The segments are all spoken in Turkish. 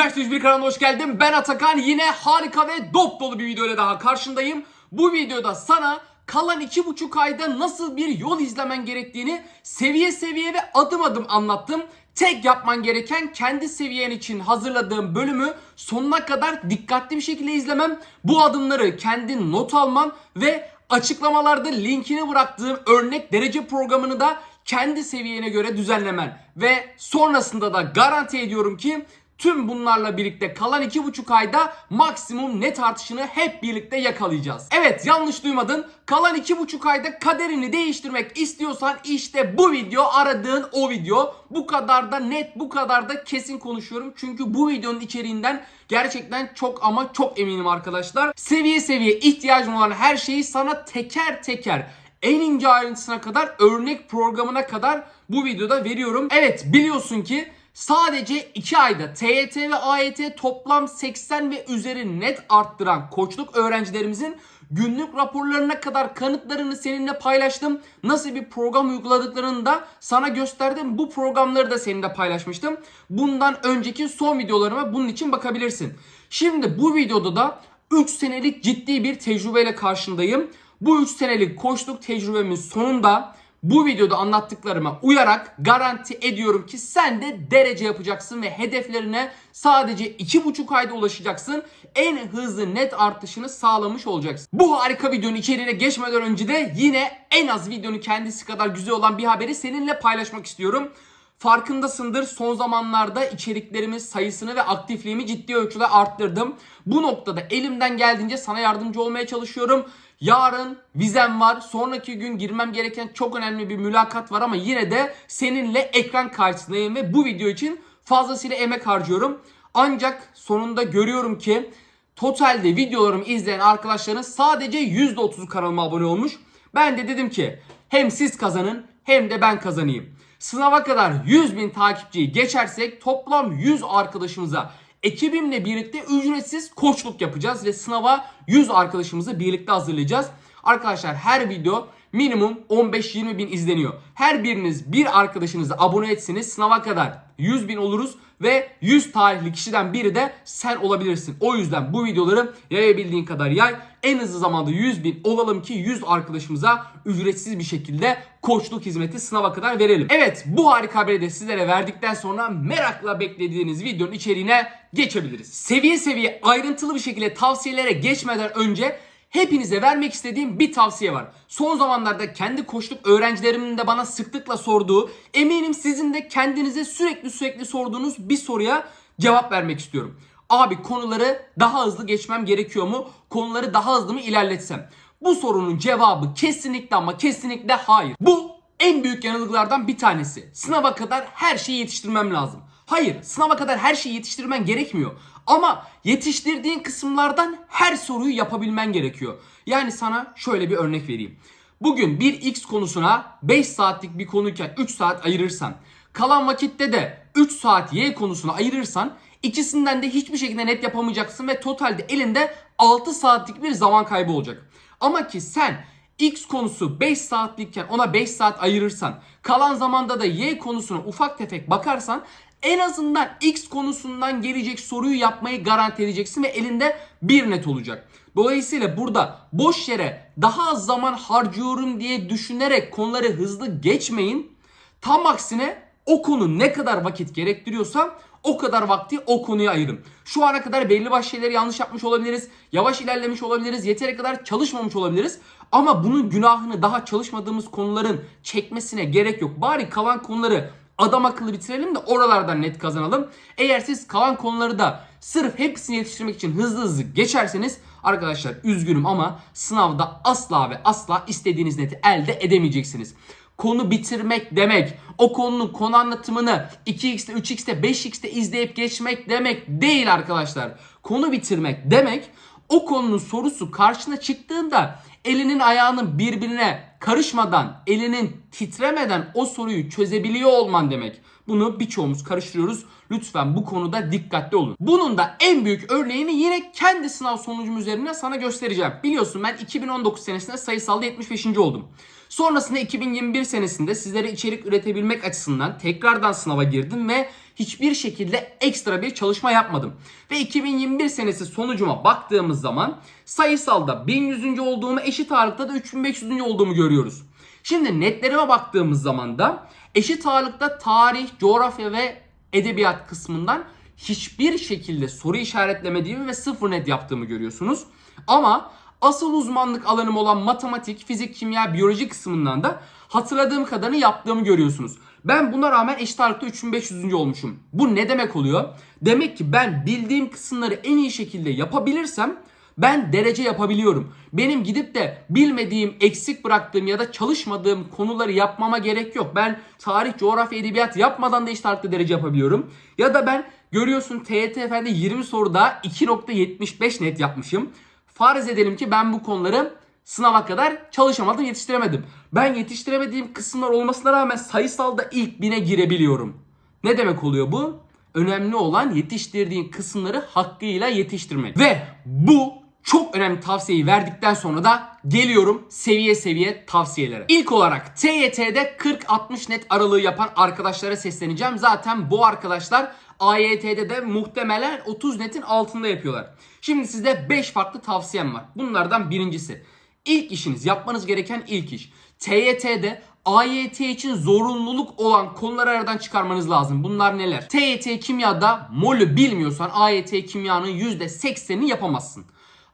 Üniversite 101 kanalına hoş geldin. Ben Atakan. Yine harika ve dop dolu bir videoyla daha karşındayım. Bu videoda sana kalan 2,5 ayda nasıl bir yol izlemen gerektiğini seviye seviye ve adım adım anlattım. Tek yapman gereken kendi seviyen için hazırladığım bölümü sonuna kadar dikkatli bir şekilde izlemem. Bu adımları kendin not alman ve açıklamalarda linkini bıraktığım örnek derece programını da kendi seviyene göre düzenlemen ve sonrasında da garanti ediyorum ki tüm bunlarla birlikte kalan 2,5 ayda maksimum net artışını hep birlikte yakalayacağız. Evet yanlış duymadın. Kalan 2,5 ayda kaderini değiştirmek istiyorsan işte bu video aradığın o video. Bu kadar da net bu kadar da kesin konuşuyorum. Çünkü bu videonun içeriğinden gerçekten çok ama çok eminim arkadaşlar. Seviye seviye ihtiyacın olan her şeyi sana teker teker en ince ayrıntısına kadar örnek programına kadar bu videoda veriyorum. Evet biliyorsun ki sadece 2 ayda TYT ve AYT toplam 80 ve üzeri net arttıran koçluk öğrencilerimizin günlük raporlarına kadar kanıtlarını seninle paylaştım. Nasıl bir program uyguladıklarını da sana gösterdim. Bu programları da seninle paylaşmıştım. Bundan önceki son videolarıma bunun için bakabilirsin. Şimdi bu videoda da 3 senelik ciddi bir tecrübeyle karşındayım. Bu 3 senelik koçluk tecrübemin sonunda bu videoda anlattıklarıma uyarak garanti ediyorum ki sen de derece yapacaksın ve hedeflerine sadece 2,5 ayda ulaşacaksın. En hızlı net artışını sağlamış olacaksın. Bu harika videonun içeriğine geçmeden önce de yine en az videonun kendisi kadar güzel olan bir haberi seninle paylaşmak istiyorum. Farkındasındır son zamanlarda içeriklerimin sayısını ve aktifliğimi ciddi ölçüde arttırdım. Bu noktada elimden geldiğince sana yardımcı olmaya çalışıyorum. Yarın vizem var. Sonraki gün girmem gereken çok önemli bir mülakat var ama yine de seninle ekran karşısındayım ve bu video için fazlasıyla emek harcıyorum. Ancak sonunda görüyorum ki totalde videolarımı izleyen arkadaşların sadece %30'u kanalıma abone olmuş. Ben de dedim ki hem siz kazanın hem de ben kazanayım. Sınava kadar 100 bin takipçiyi geçersek toplam 100 arkadaşımıza ekibimle birlikte ücretsiz koçluk yapacağız ve sınava 100 arkadaşımızı birlikte hazırlayacağız. Arkadaşlar her video minimum 15-20 bin izleniyor. Her biriniz bir arkadaşınızı abone etseniz sınava kadar 100 bin oluruz ve 100 tarihli kişiden biri de sen olabilirsin. O yüzden bu videoları yayabildiğin kadar yay. En hızlı zamanda 100 bin olalım ki 100 arkadaşımıza ücretsiz bir şekilde koçluk hizmeti sınava kadar verelim. Evet bu harika haberi de sizlere verdikten sonra merakla beklediğiniz videonun içeriğine geçebiliriz. Seviye seviye ayrıntılı bir şekilde tavsiyelere geçmeden önce hepinize vermek istediğim bir tavsiye var. Son zamanlarda kendi koçluk öğrencilerimin de bana sıklıkla sorduğu, eminim sizin de kendinize sürekli sürekli sorduğunuz bir soruya cevap vermek istiyorum. Abi konuları daha hızlı geçmem gerekiyor mu? Konuları daha hızlı mı ilerletsem? Bu sorunun cevabı kesinlikle ama kesinlikle hayır. Bu en büyük yanılgılardan bir tanesi. Sınava kadar her şeyi yetiştirmem lazım. Hayır, sınava kadar her şeyi yetiştirmen gerekmiyor. Ama yetiştirdiğin kısımlardan her soruyu yapabilmen gerekiyor. Yani sana şöyle bir örnek vereyim. Bugün bir X konusuna 5 saatlik bir konuyken 3 saat ayırırsan, kalan vakitte de 3 saat Y konusuna ayırırsan ikisinden de hiçbir şekilde net yapamayacaksın ve totalde elinde 6 saatlik bir zaman kaybı olacak. Ama ki sen X konusu 5 saatlikken ona 5 saat ayırırsan, kalan zamanda da Y konusuna ufak tefek bakarsan en azından X konusundan gelecek soruyu yapmayı garanti edeceksin ve elinde bir net olacak. Dolayısıyla burada boş yere daha az zaman harcıyorum diye düşünerek konuları hızlı geçmeyin. Tam aksine o konu ne kadar vakit gerektiriyorsa o kadar vakti o konuya ayırın. Şu ana kadar belli başlı şeyleri yanlış yapmış olabiliriz. Yavaş ilerlemiş olabiliriz. Yeteri kadar çalışmamış olabiliriz. Ama bunun günahını daha çalışmadığımız konuların çekmesine gerek yok. Bari kalan konuları adam akıllı bitirelim de oralardan net kazanalım. Eğer siz kalan konuları da sırf hepsini yetiştirmek için hızlı hızlı geçerseniz arkadaşlar üzgünüm ama sınavda asla ve asla istediğiniz neti elde edemeyeceksiniz konu bitirmek demek. O konunun konu anlatımını 2x'te, 3x'te, 5x'te izleyip geçmek demek değil arkadaşlar. Konu bitirmek demek o konunun sorusu karşına çıktığında elinin ayağının birbirine karışmadan, elinin titremeden o soruyu çözebiliyor olman demek. Bunu birçoğumuz karıştırıyoruz. Lütfen bu konuda dikkatli olun. Bunun da en büyük örneğini yine kendi sınav sonucum üzerine sana göstereceğim. Biliyorsun ben 2019 senesinde sayısalda 75. oldum. Sonrasında 2021 senesinde sizlere içerik üretebilmek açısından tekrardan sınava girdim ve hiçbir şekilde ekstra bir çalışma yapmadım. Ve 2021 senesi sonucuma baktığımız zaman sayısalda 1100. olduğumu eşit ağırlıkta da 3500. olduğumu görüyoruz. Şimdi netlerime baktığımız zaman da eşit ağırlıkta tarih, coğrafya ve edebiyat kısmından hiçbir şekilde soru işaretlemediğimi ve sıfır net yaptığımı görüyorsunuz. Ama asıl uzmanlık alanım olan matematik, fizik, kimya, biyoloji kısmından da hatırladığım kadarını yaptığımı görüyorsunuz. Ben buna rağmen eşit ağırlıkta 3500. olmuşum. Bu ne demek oluyor? Demek ki ben bildiğim kısımları en iyi şekilde yapabilirsem ben derece yapabiliyorum. Benim gidip de bilmediğim, eksik bıraktığım ya da çalışmadığım konuları yapmama gerek yok. Ben tarih, coğrafya, edebiyat yapmadan da eşit ağırlıkta derece yapabiliyorum. Ya da ben görüyorsun TYT efendi 20 soruda 2.75 net yapmışım. Farz edelim ki ben bu konuları sınava kadar çalışamadım, yetiştiremedim. Ben yetiştiremediğim kısımlar olmasına rağmen sayısalda ilk bine girebiliyorum. Ne demek oluyor bu? Önemli olan yetiştirdiğin kısımları hakkıyla yetiştirmek. Ve bu çok önemli tavsiyeyi verdikten sonra da geliyorum seviye seviye tavsiyelere. İlk olarak TYT'de 40-60 net aralığı yapan arkadaşlara sesleneceğim. Zaten bu arkadaşlar AYT'de de muhtemelen 30 netin altında yapıyorlar. Şimdi size 5 farklı tavsiyem var. Bunlardan birincisi. İlk işiniz yapmanız gereken ilk iş. TYT'de AYT için zorunluluk olan konuları aradan çıkarmanız lazım. Bunlar neler? TYT kimyada molü bilmiyorsan AYT kimyanın %80'ini yapamazsın.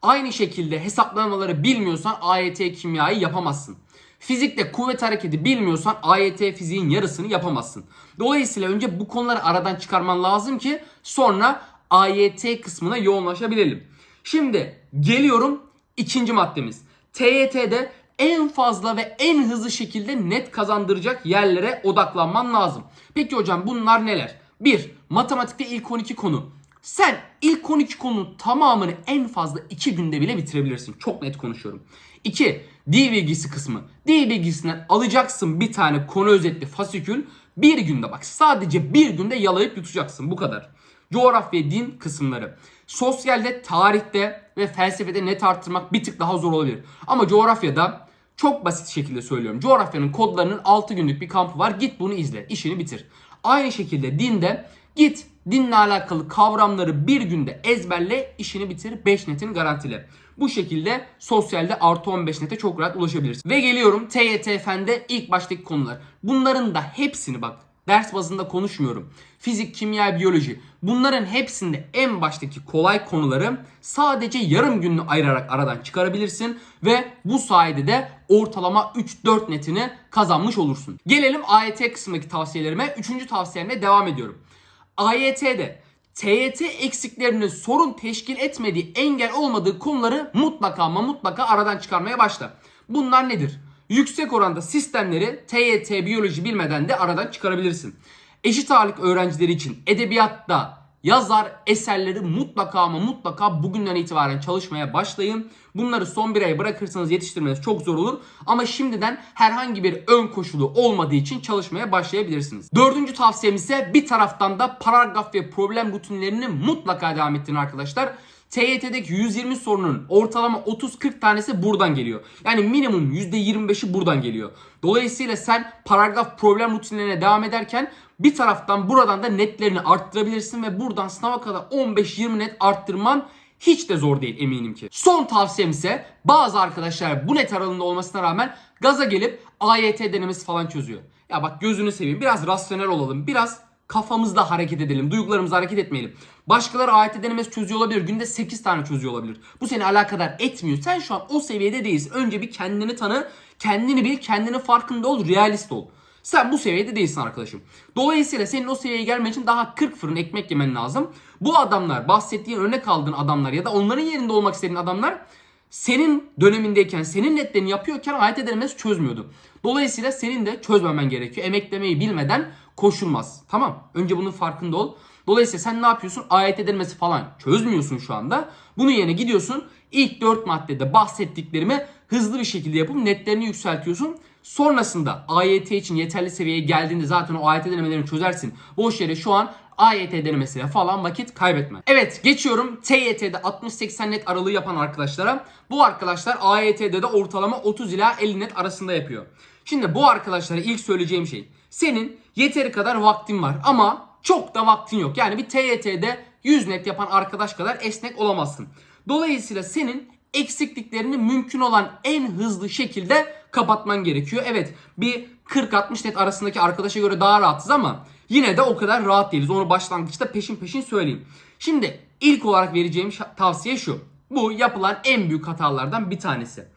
Aynı şekilde hesaplamaları bilmiyorsan AYT kimyayı yapamazsın. Fizikte kuvvet hareketi bilmiyorsan AYT fiziğin yarısını yapamazsın. Dolayısıyla önce bu konuları aradan çıkarman lazım ki sonra AYT kısmına yoğunlaşabilelim. Şimdi geliyorum ikinci maddemiz. TYT'de en fazla ve en hızlı şekilde net kazandıracak yerlere odaklanman lazım. Peki hocam bunlar neler? 1. Matematikte ilk 12 konu. Sen ilk 12 konunun tamamını en fazla 2 günde bile bitirebilirsin. Çok net konuşuyorum. 2. Dil bilgisi kısmı. Dil bilgisinden alacaksın bir tane konu özetli fasikül. Bir günde bak sadece bir günde yalayıp yutacaksın bu kadar. Coğrafya, din kısımları. Sosyalde, tarihte ve felsefede net arttırmak bir tık daha zor olabilir. Ama coğrafyada çok basit şekilde söylüyorum. Coğrafyanın kodlarının 6 günlük bir kampı var. Git bunu izle. işini bitir. Aynı şekilde dinde git dinle alakalı kavramları bir günde ezberle işini bitir 5 netin garantile. Bu şekilde sosyalde artı 15 nete çok rahat ulaşabilirsin. Ve geliyorum TYT Fen'de ilk baştaki konular. Bunların da hepsini bak ders bazında konuşmuyorum. Fizik, kimya, biyoloji. Bunların hepsinde en baştaki kolay konuları sadece yarım gününü ayırarak aradan çıkarabilirsin ve bu sayede de ortalama 3-4 netini kazanmış olursun. Gelelim AYT kısmındaki tavsiyelerime. Üçüncü tavsiyemle devam ediyorum. AYT'de TYT eksiklerinin sorun teşkil etmediği, engel olmadığı konuları mutlaka ama mutlaka aradan çıkarmaya başla. Bunlar nedir? Yüksek oranda sistemleri TYT biyoloji bilmeden de aradan çıkarabilirsin. Eşit ağırlık öğrencileri için edebiyatta yazar eserleri mutlaka ama mutlaka bugünden itibaren çalışmaya başlayın. Bunları son bir ay bırakırsanız yetiştirmeniz çok zor olur. Ama şimdiden herhangi bir ön koşulu olmadığı için çalışmaya başlayabilirsiniz. Dördüncü tavsiyem ise bir taraftan da paragraf ve problem rutinlerini mutlaka devam ettirin arkadaşlar. TYT'deki 120 sorunun ortalama 30-40 tanesi buradan geliyor. Yani minimum %25'i buradan geliyor. Dolayısıyla sen paragraf problem rutinlerine devam ederken bir taraftan buradan da netlerini arttırabilirsin ve buradan sınava kadar 15-20 net arttırman hiç de zor değil eminim ki. Son tavsiyem ise bazı arkadaşlar bu net aralığında olmasına rağmen gaza gelip AYT denemesi falan çözüyor. Ya bak gözünü seveyim biraz rasyonel olalım. Biraz kafamızla hareket edelim. Duygularımızla hareket etmeyelim. Başkaları AYT denemesi çözüyor olabilir. Günde 8 tane çözüyor olabilir. Bu seni alakadar etmiyor. Sen şu an o seviyede değilsin. Önce bir kendini tanı. Kendini bil. Kendini farkında ol. Realist ol. Sen bu seviyede değilsin arkadaşım. Dolayısıyla senin o seviyeye gelmen için daha 40 fırın ekmek yemen lazım. Bu adamlar bahsettiğin örnek aldığın adamlar ya da onların yerinde olmak istediğin adamlar senin dönemindeyken, senin netlerini yapıyorken AYT denemesi çözmüyordu. Dolayısıyla senin de çözmemen gerekiyor. Emeklemeyi bilmeden koşulmaz. Tamam. Önce bunun farkında ol. Dolayısıyla sen ne yapıyorsun? AYT denemesi falan çözmüyorsun şu anda. Bunun yerine gidiyorsun ilk 4 maddede bahsettiklerimi hızlı bir şekilde yapıp netlerini yükseltiyorsun. Sonrasında AYT için yeterli seviyeye geldiğinde zaten o AYT denemelerini çözersin. Boş yere şu an AYT denemesiyle falan vakit kaybetme. Evet geçiyorum TYT'de 60-80 net aralığı yapan arkadaşlara. Bu arkadaşlar AYT'de de ortalama 30 ila 50 net arasında yapıyor. Şimdi bu arkadaşlara ilk söyleyeceğim şey. Senin yeteri kadar vaktin var ama çok da vaktin yok. Yani bir TYT'de 100 net yapan arkadaş kadar esnek olamazsın. Dolayısıyla senin eksikliklerini mümkün olan en hızlı şekilde kapatman gerekiyor. Evet bir 40-60 net arasındaki arkadaşa göre daha rahatız ama yine de o kadar rahat değiliz. Onu başlangıçta peşin peşin söyleyeyim. Şimdi ilk olarak vereceğim tavsiye şu. Bu yapılan en büyük hatalardan bir tanesi.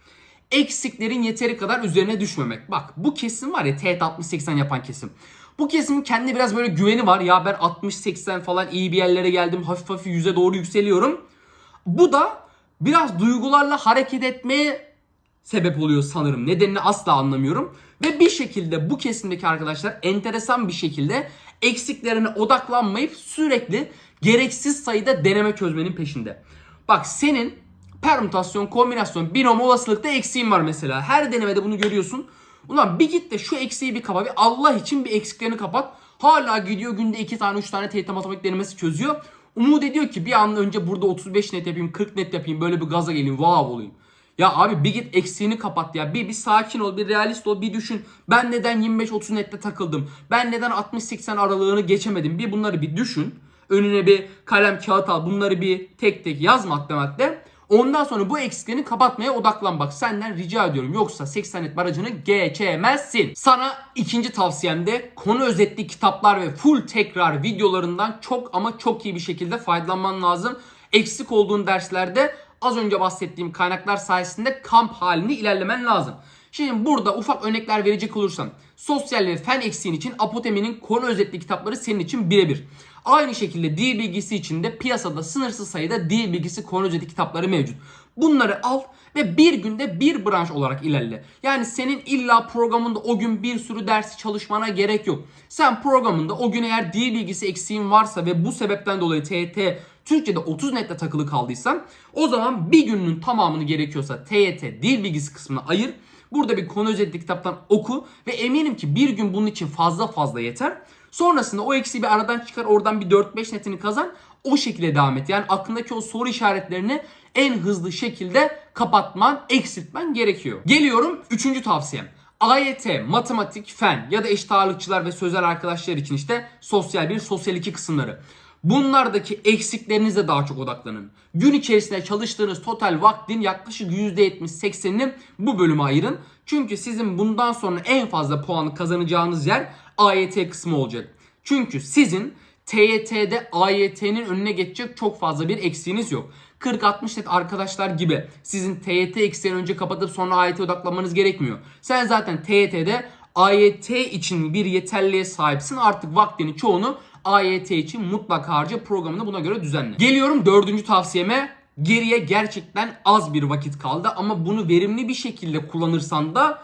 Eksiklerin yeteri kadar üzerine düşmemek. Bak bu kesim var ya teğet 60-80 yapan kesim. Bu kesimin kendine biraz böyle güveni var. Ya ben 60-80 falan iyi bir yerlere geldim. Hafif hafif yüze doğru yükseliyorum. Bu da biraz duygularla hareket etmeye sebep oluyor sanırım. Nedenini asla anlamıyorum. Ve bir şekilde bu kesimdeki arkadaşlar enteresan bir şekilde eksiklerine odaklanmayıp sürekli gereksiz sayıda deneme çözmenin peşinde. Bak senin permütasyon, kombinasyon, binom olasılıkta eksiğin var mesela. Her denemede bunu görüyorsun. Ulan bir git de şu eksiği bir kapa. Bir Allah için bir eksiklerini kapat. Hala gidiyor günde 2 tane 3 tane TYT matematik denemesi çözüyor. Umut ediyor ki bir an önce burada 35 net yapayım, 40 net yapayım, böyle bir gaza geleyim, wow olayım. Ya abi bir git eksiğini kapat ya. Bir, bir sakin ol, bir realist ol, bir düşün. Ben neden 25-30 nette takıldım? Ben neden 60-80 aralığını geçemedim? Bir bunları bir düşün. Önüne bir kalem kağıt al. Bunları bir tek tek yaz madde madde. Ondan sonra bu eksiklerini kapatmaya odaklan bak. Senden rica ediyorum. Yoksa 80 net barajını geçemezsin. Sana ikinci tavsiyem de konu özetli kitaplar ve full tekrar videolarından çok ama çok iyi bir şekilde faydalanman lazım. Eksik olduğun derslerde az önce bahsettiğim kaynaklar sayesinde kamp halinde ilerlemen lazım. Şimdi burada ufak örnekler verecek olursam sosyal ve fen eksiğin için Apotemi'nin konu özetli kitapları senin için birebir. Aynı şekilde dil bilgisi için de piyasada sınırsız sayıda dil bilgisi konu kitapları mevcut. Bunları al ve bir günde bir branş olarak ilerle. Yani senin illa programında o gün bir sürü ders çalışmana gerek yok. Sen programında o gün eğer dil bilgisi eksiğin varsa ve bu sebepten dolayı TYT Türkçe'de 30 netle takılı kaldıysan o zaman bir günün tamamını gerekiyorsa TYT dil bilgisi kısmına ayır. Burada bir konu özetli kitaptan oku ve eminim ki bir gün bunun için fazla fazla yeter. Sonrasında o eksiği bir aradan çıkar oradan bir 4-5 netini kazan. O şekilde devam et. Yani aklındaki o soru işaretlerini en hızlı şekilde kapatman, eksiltmen gerekiyor. Geliyorum 3. tavsiyem. AYT, matematik, fen ya da eşit ağırlıkçılar ve sözel arkadaşlar için işte sosyal bir, sosyal iki kısımları. Bunlardaki eksiklerinize daha çok odaklanın. Gün içerisinde çalıştığınız total vaktin yaklaşık %70-80'ini bu bölüme ayırın. Çünkü sizin bundan sonra en fazla puanı kazanacağınız yer AYT kısmı olacak. Çünkü sizin TYT'de AYT'nin önüne geçecek çok fazla bir eksiğiniz yok. 40-60 net arkadaşlar gibi sizin TYT eksiğini önce kapatıp sonra AYT'ye odaklanmanız gerekmiyor. Sen zaten TYT'de AYT için bir yeterliğe sahipsin. Artık vaktinin çoğunu AYT için mutlaka harca programını buna göre düzenle. Geliyorum dördüncü tavsiyeme. Geriye gerçekten az bir vakit kaldı ama bunu verimli bir şekilde kullanırsan da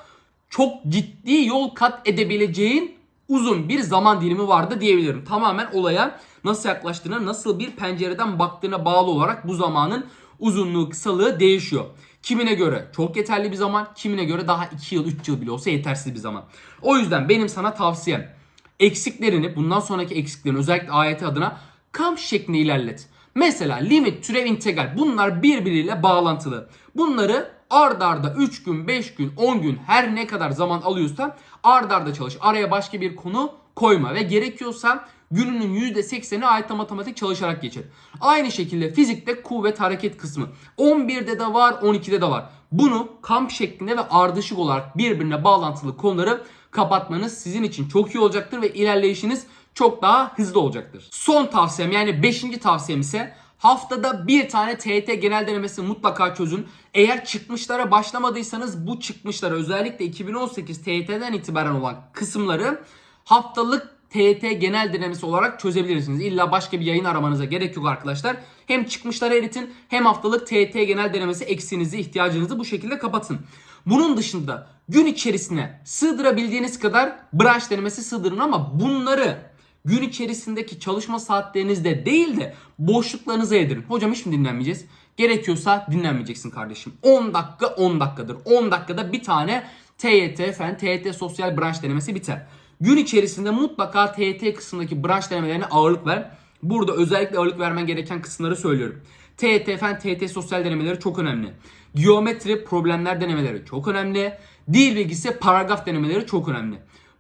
çok ciddi yol kat edebileceğin uzun bir zaman dilimi vardı diyebilirim. Tamamen olaya nasıl yaklaştığına, nasıl bir pencereden baktığına bağlı olarak bu zamanın uzunluğu, kısalığı değişiyor. Kimine göre çok yeterli bir zaman, kimine göre daha 2 yıl, 3 yıl bile olsa yetersiz bir zaman. O yüzden benim sana tavsiyem eksiklerini, bundan sonraki eksiklerini özellikle AYT adına kamp şeklinde ilerlet. Mesela limit, türev, integral bunlar birbiriyle bağlantılı. Bunları ard arda 3 gün, 5 gün, 10 gün her ne kadar zaman alıyorsan ard arda çalış. Araya başka bir konu koyma ve gerekiyorsa gününün %80'i ayet matematik çalışarak geçir. Aynı şekilde fizikte kuvvet hareket kısmı. 11'de de var 12'de de var. Bunu kamp şeklinde ve ardışık olarak birbirine bağlantılı konuları kapatmanız sizin için çok iyi olacaktır ve ilerleyişiniz çok daha hızlı olacaktır. Son tavsiyem yani 5. tavsiyem ise haftada bir tane TYT genel denemesi mutlaka çözün. Eğer çıkmışlara başlamadıysanız bu çıkmışlara özellikle 2018 TYT'den itibaren olan kısımları haftalık TYT genel denemesi olarak çözebilirsiniz. İlla başka bir yayın aramanıza gerek yok arkadaşlar. Hem çıkmışları eritin hem haftalık TYT genel denemesi eksiğinizi, ihtiyacınızı bu şekilde kapatın. Bunun dışında gün içerisine sığdırabildiğiniz kadar branş denemesi sığdırın ama bunları gün içerisindeki çalışma saatlerinizde değil de boşluklarınıza yedirin. Hocam hiç mi dinlenmeyeceğiz? Gerekiyorsa dinlenmeyeceksin kardeşim. 10 dakika 10 dakikadır. 10 dakikada bir tane TYT fen, TYT sosyal branş denemesi biter. Gün içerisinde mutlaka TYT kısmındaki branş denemelerine ağırlık ver. Burada özellikle ağırlık vermen gereken kısımları söylüyorum. TYT fen, TYT sosyal denemeleri çok önemli. Geometri, problemler denemeleri çok önemli. Dil bilgisi, paragraf denemeleri çok önemli.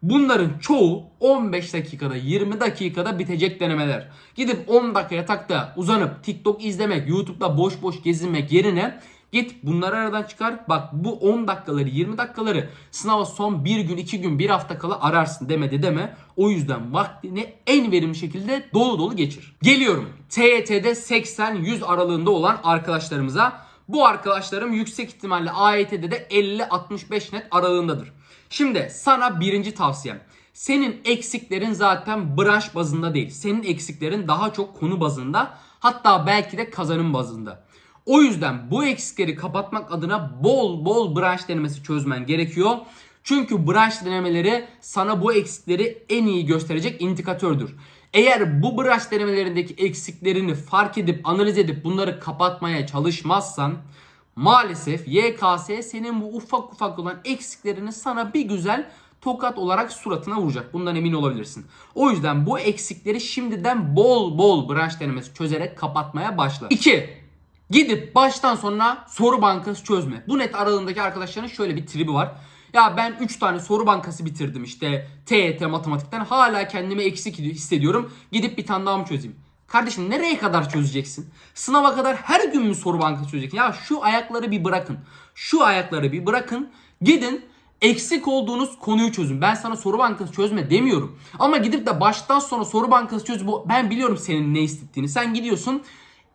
Bunların çoğu 15 dakikada 20 dakikada bitecek denemeler. Gidip 10 dakika yatakta uzanıp TikTok izlemek, YouTube'da boş boş gezinmek yerine git bunları aradan çıkar. Bak bu 10 dakikaları 20 dakikaları sınava son 1 gün 2 gün 1 hafta kala ararsın demedi deme. O yüzden vaktini en verimli şekilde dolu dolu geçir. Geliyorum TYT'de 80-100 aralığında olan arkadaşlarımıza. Bu arkadaşlarım yüksek ihtimalle AYT'de de 50-65 net aralığındadır. Şimdi sana birinci tavsiyem. Senin eksiklerin zaten branş bazında değil. Senin eksiklerin daha çok konu bazında. Hatta belki de kazanım bazında. O yüzden bu eksikleri kapatmak adına bol bol branş denemesi çözmen gerekiyor. Çünkü branş denemeleri sana bu eksikleri en iyi gösterecek indikatördür. Eğer bu branş denemelerindeki eksiklerini fark edip analiz edip bunları kapatmaya çalışmazsan maalesef YKS senin bu ufak ufak olan eksiklerini sana bir güzel tokat olarak suratına vuracak. Bundan emin olabilirsin. O yüzden bu eksikleri şimdiden bol bol branş denemesi çözerek kapatmaya başla. 2. Gidip baştan sona soru bankası çözme. Bu net aralığındaki arkadaşların şöyle bir tribi var. Ya ben 3 tane soru bankası bitirdim işte TYT matematikten hala kendimi eksik hissediyorum. Gidip bir tane daha mı çözeyim? Kardeşim nereye kadar çözeceksin? Sınava kadar her gün mü soru bankası çözeceksin? Ya şu ayakları bir bırakın. Şu ayakları bir bırakın. Gidin eksik olduğunuz konuyu çözün. Ben sana soru bankası çözme demiyorum. Ama gidip de baştan sona soru bankası çöz. Bu, ben biliyorum senin ne istediğini. Sen gidiyorsun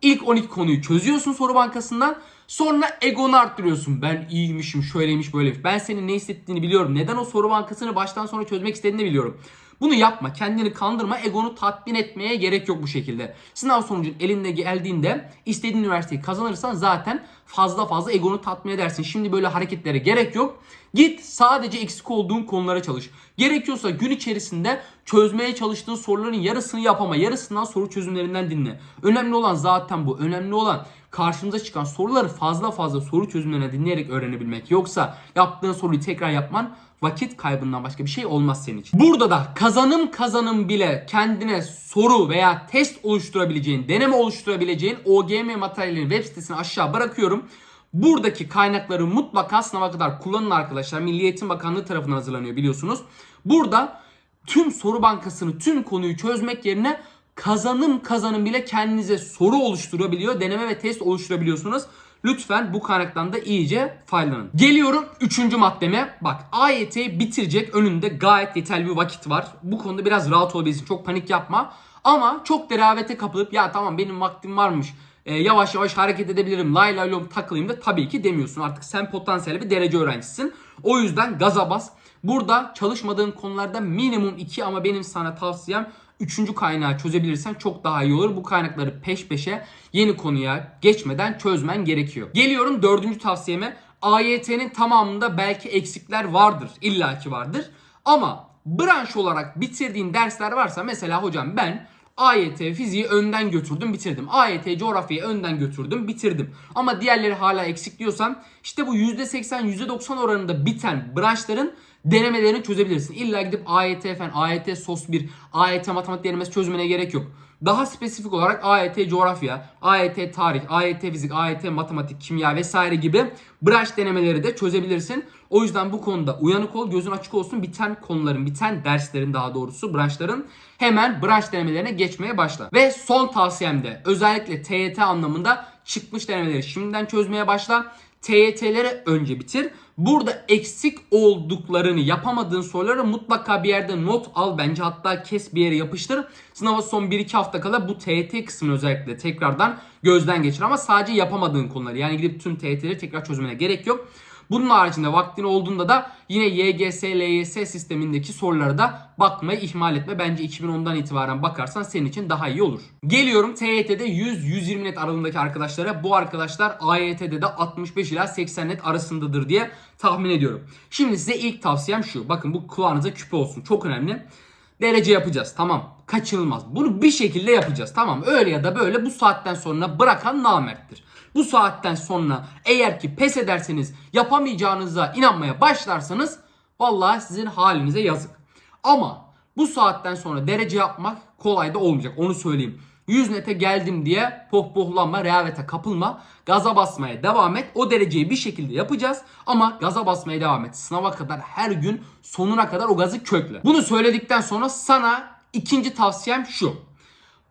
ilk 12 konuyu çözüyorsun soru bankasından. Sonra egonu arttırıyorsun. Ben iyiymişim, şöyleymiş, böyleymiş. Ben senin ne hissettiğini biliyorum. Neden o soru bankasını baştan sona çözmek istediğini biliyorum. Bunu yapma. Kendini kandırma. Egonu tatmin etmeye gerek yok bu şekilde. Sınav sonucun elinde geldiğinde istediğin üniversiteyi kazanırsan zaten fazla fazla egonu tatmin edersin. Şimdi böyle hareketlere gerek yok. Git sadece eksik olduğun konulara çalış. Gerekiyorsa gün içerisinde çözmeye çalıştığın soruların yarısını yapama. Yarısından soru çözümlerinden dinle. Önemli olan zaten bu. Önemli olan karşımıza çıkan soruları fazla fazla soru çözümlerine dinleyerek öğrenebilmek. Yoksa yaptığın soruyu tekrar yapman vakit kaybından başka bir şey olmaz senin için. Burada da kazanım kazanım bile kendine soru veya test oluşturabileceğin, deneme oluşturabileceğin OGM materyalini web sitesine aşağı bırakıyorum. Buradaki kaynakları mutlaka sınava kadar kullanın arkadaşlar. Milli Eğitim Bakanlığı tarafından hazırlanıyor biliyorsunuz. Burada tüm soru bankasını, tüm konuyu çözmek yerine kazanım kazanım bile kendinize soru oluşturabiliyor. Deneme ve test oluşturabiliyorsunuz. Lütfen bu kaynaktan da iyice faydalanın. Geliyorum 3. maddeme. Bak AYT'yi bitirecek önünde gayet yeterli bir vakit var. Bu konuda biraz rahat olabilirsin. Çok panik yapma. Ama çok deravete kapılıp ya tamam benim vaktim varmış. e, yavaş yavaş hareket edebilirim. Lay lay lom takılayım da tabii ki demiyorsun. Artık sen potansiyel bir derece öğrencisisin. O yüzden gaza bas. Burada çalışmadığın konularda minimum 2 ama benim sana tavsiyem üçüncü kaynağı çözebilirsen çok daha iyi olur. Bu kaynakları peş peşe yeni konuya geçmeden çözmen gerekiyor. Geliyorum dördüncü tavsiyeme. AYT'nin tamamında belki eksikler vardır. illaki vardır. Ama branş olarak bitirdiğin dersler varsa mesela hocam ben AYT fiziği önden götürdüm bitirdim. AYT coğrafyayı önden götürdüm bitirdim. Ama diğerleri hala eksik diyorsan işte bu %80 %90 oranında biten branşların denemelerini çözebilirsin. İlla gidip AYT fen, AYT sos 1, AYT matematik denemesi çözmene gerek yok. Daha spesifik olarak AYT coğrafya, AYT tarih, AYT fizik, AYT matematik, kimya vesaire gibi branş denemeleri de çözebilirsin. O yüzden bu konuda uyanık ol, gözün açık olsun. Biten konuların, biten derslerin daha doğrusu branşların hemen branş denemelerine geçmeye başla. Ve son tavsiyem de özellikle TYT anlamında çıkmış denemeleri şimdiden çözmeye başla. TYT'leri önce bitir. Burada eksik olduklarını yapamadığın soruları mutlaka bir yerde not al. Bence hatta kes bir yere yapıştır. Sınava son 1-2 hafta kala bu TYT kısmını özellikle tekrardan gözden geçir. Ama sadece yapamadığın konuları. Yani gidip tüm TYT'leri tekrar çözmene gerek yok. Bunun haricinde vaktin olduğunda da yine YGS, LYS sistemindeki sorulara da bakmayı ihmal etme. Bence 2010'dan itibaren bakarsan senin için daha iyi olur. Geliyorum TYT'de 100-120 net aralığındaki arkadaşlara. Bu arkadaşlar AYT'de de 65 ila 80 net arasındadır diye tahmin ediyorum. Şimdi size ilk tavsiyem şu. Bakın bu kulağınıza küpe olsun. Çok önemli. Derece yapacağız tamam. Kaçınılmaz. Bunu bir şekilde yapacağız tamam. Öyle ya da böyle bu saatten sonra bırakan namerttir. Bu saatten sonra eğer ki pes ederseniz yapamayacağınıza inanmaya başlarsanız vallahi sizin halinize yazık. Ama bu saatten sonra derece yapmak kolay da olmayacak onu söyleyeyim. 100 nete geldim diye pohpohlanma, rehavete kapılma. Gaza basmaya devam et. O dereceyi bir şekilde yapacağız. Ama gaza basmaya devam et. Sınava kadar her gün sonuna kadar o gazı kökle. Bunu söyledikten sonra sana ikinci tavsiyem şu.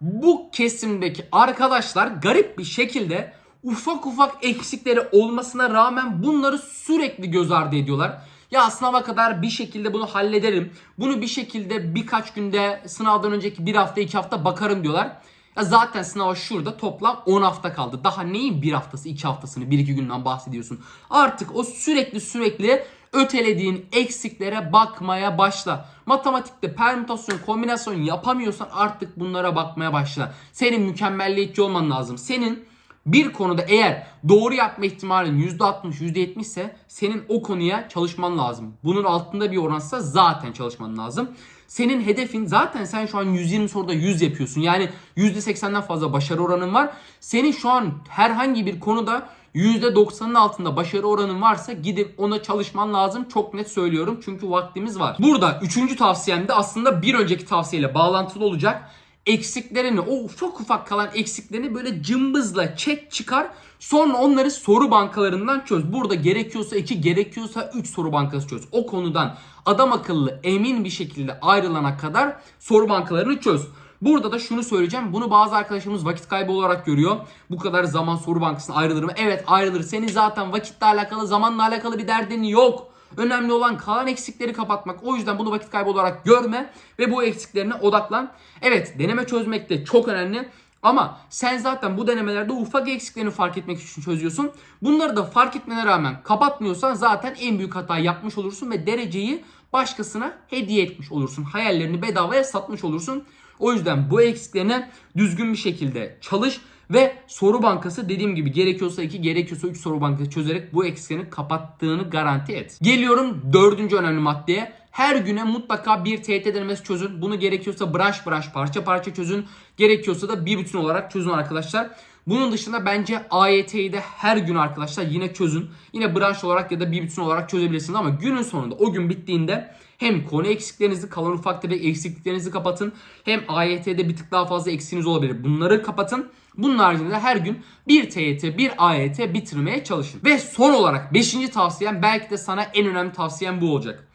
Bu kesimdeki arkadaşlar garip bir şekilde ufak ufak eksikleri olmasına rağmen bunları sürekli göz ardı ediyorlar. Ya sınava kadar bir şekilde bunu hallederim. Bunu bir şekilde birkaç günde sınavdan önceki bir hafta iki hafta bakarım diyorlar. Ya zaten sınava şurada toplam 10 hafta kaldı. Daha neyin bir haftası iki haftasını bir iki günden bahsediyorsun. Artık o sürekli sürekli ötelediğin eksiklere bakmaya başla. Matematikte permütasyon, kombinasyon yapamıyorsan artık bunlara bakmaya başla. Senin mükemmelliyetçi olman lazım. Senin bir konuda eğer doğru yapma ihtimalin %60, %70 ise senin o konuya çalışman lazım. Bunun altında bir oransa zaten çalışman lazım. Senin hedefin zaten sen şu an 120 soruda 100 yapıyorsun. Yani %80'den fazla başarı oranın var. Senin şu an herhangi bir konuda %90'ın altında başarı oranın varsa gidip ona çalışman lazım. Çok net söylüyorum çünkü vaktimiz var. Burada üçüncü tavsiyem de aslında bir önceki tavsiyeyle bağlantılı olacak eksiklerini, o ufak ufak kalan eksiklerini böyle cımbızla çek çıkar. Sonra onları soru bankalarından çöz. Burada gerekiyorsa 2, gerekiyorsa 3 soru bankası çöz. O konudan adam akıllı emin bir şekilde ayrılana kadar soru bankalarını çöz. Burada da şunu söyleyeceğim. Bunu bazı arkadaşlarımız vakit kaybı olarak görüyor. Bu kadar zaman soru bankasına ayrılır mı? Evet ayrılır. Senin zaten vakitle alakalı, zamanla alakalı bir derdin yok. Önemli olan kalan eksikleri kapatmak. O yüzden bunu vakit kaybı olarak görme ve bu eksiklerine odaklan. Evet deneme çözmek de çok önemli. Ama sen zaten bu denemelerde ufak eksiklerini fark etmek için çözüyorsun. Bunları da fark etmene rağmen kapatmıyorsan zaten en büyük hatayı yapmış olursun ve dereceyi başkasına hediye etmiş olursun. Hayallerini bedavaya satmış olursun. O yüzden bu eksiklerine düzgün bir şekilde çalış ve soru bankası dediğim gibi gerekiyorsa 2 gerekiyorsa 3 soru bankası çözerek bu eksiklerini kapattığını garanti et. Geliyorum dördüncü önemli maddeye. Her güne mutlaka bir TYT denemesi çözün. Bunu gerekiyorsa branş branş parça parça çözün. Gerekiyorsa da bir bütün olarak çözün arkadaşlar. Bunun dışında bence AYT'yi de her gün arkadaşlar yine çözün. Yine branş olarak ya da bir bütün olarak çözebilirsiniz ama günün sonunda o gün bittiğinde hem konu eksiklerinizi, kalan ufak tefek eksikliklerinizi kapatın. Hem AYT'de bir tık daha fazla eksiğiniz olabilir. Bunları kapatın. Bunun haricinde de her gün bir TYT, bir AYT bitirmeye çalışın. Ve son olarak 5. tavsiyem belki de sana en önemli tavsiyem bu olacak.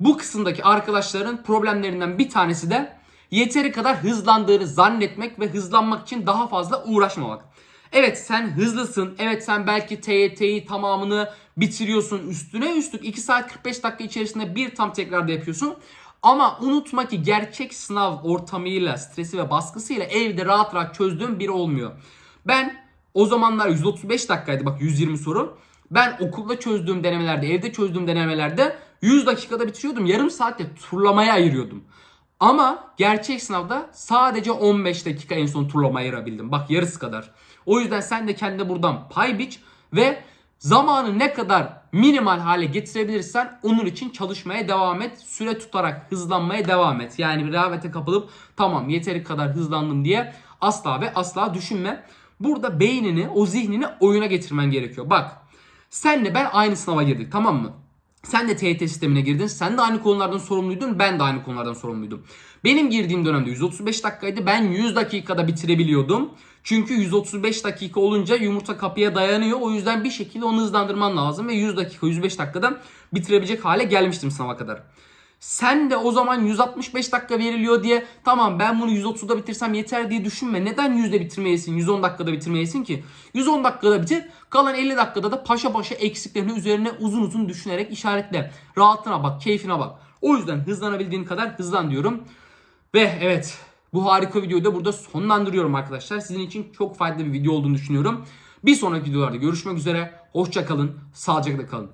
Bu kısımdaki arkadaşların problemlerinden bir tanesi de yeteri kadar hızlandığını zannetmek ve hızlanmak için daha fazla uğraşmamak. Evet sen hızlısın. Evet sen belki TYT'yi tamamını bitiriyorsun. Üstüne üstlük 2 saat 45 dakika içerisinde bir tam tekrarda yapıyorsun. Ama unutma ki gerçek sınav ortamıyla, stresi ve baskısıyla evde rahat rahat çözdüğüm biri olmuyor. Ben o zamanlar 135 dakikaydı bak 120 soru. Ben okulda çözdüğüm denemelerde, evde çözdüğüm denemelerde 100 dakikada bitiriyordum. Yarım saatte turlamaya ayırıyordum. Ama gerçek sınavda sadece 15 dakika en son turlamaya ayırabildim. Bak yarısı kadar. O yüzden sen de kendine buradan pay biç ve zamanı ne kadar minimal hale getirebilirsen onun için çalışmaya devam et. Süre tutarak hızlanmaya devam et. Yani bir rehavete kapılıp tamam yeteri kadar hızlandım diye asla ve asla düşünme. Burada beynini, o zihnini oyuna getirmen gerekiyor. Bak senle ben aynı sınava girdik tamam mı? Sen de TYT sistemine girdin. Sen de aynı konulardan sorumluydun. Ben de aynı konulardan sorumluydum. Benim girdiğim dönemde 135 dakikaydı. Ben 100 dakikada bitirebiliyordum. Çünkü 135 dakika olunca yumurta kapıya dayanıyor. O yüzden bir şekilde onu hızlandırman lazım. Ve 100 dakika 105 dakikada bitirebilecek hale gelmiştim sınava kadar. Sen de o zaman 165 dakika veriliyor diye tamam ben bunu 130'da bitirsem yeter diye düşünme. Neden 100'de bitirmeyesin? 110 dakikada bitirmeyesin ki? 110 dakikada bitir. Kalan 50 dakikada da paşa paşa eksiklerini üzerine uzun uzun düşünerek işaretle. Rahatına bak, keyfine bak. O yüzden hızlanabildiğin kadar hızlan diyorum. Ve evet bu harika videoyu da burada sonlandırıyorum arkadaşlar. Sizin için çok faydalı bir video olduğunu düşünüyorum. Bir sonraki videolarda görüşmek üzere. Hoşça kalın, sağlıcakla kalın.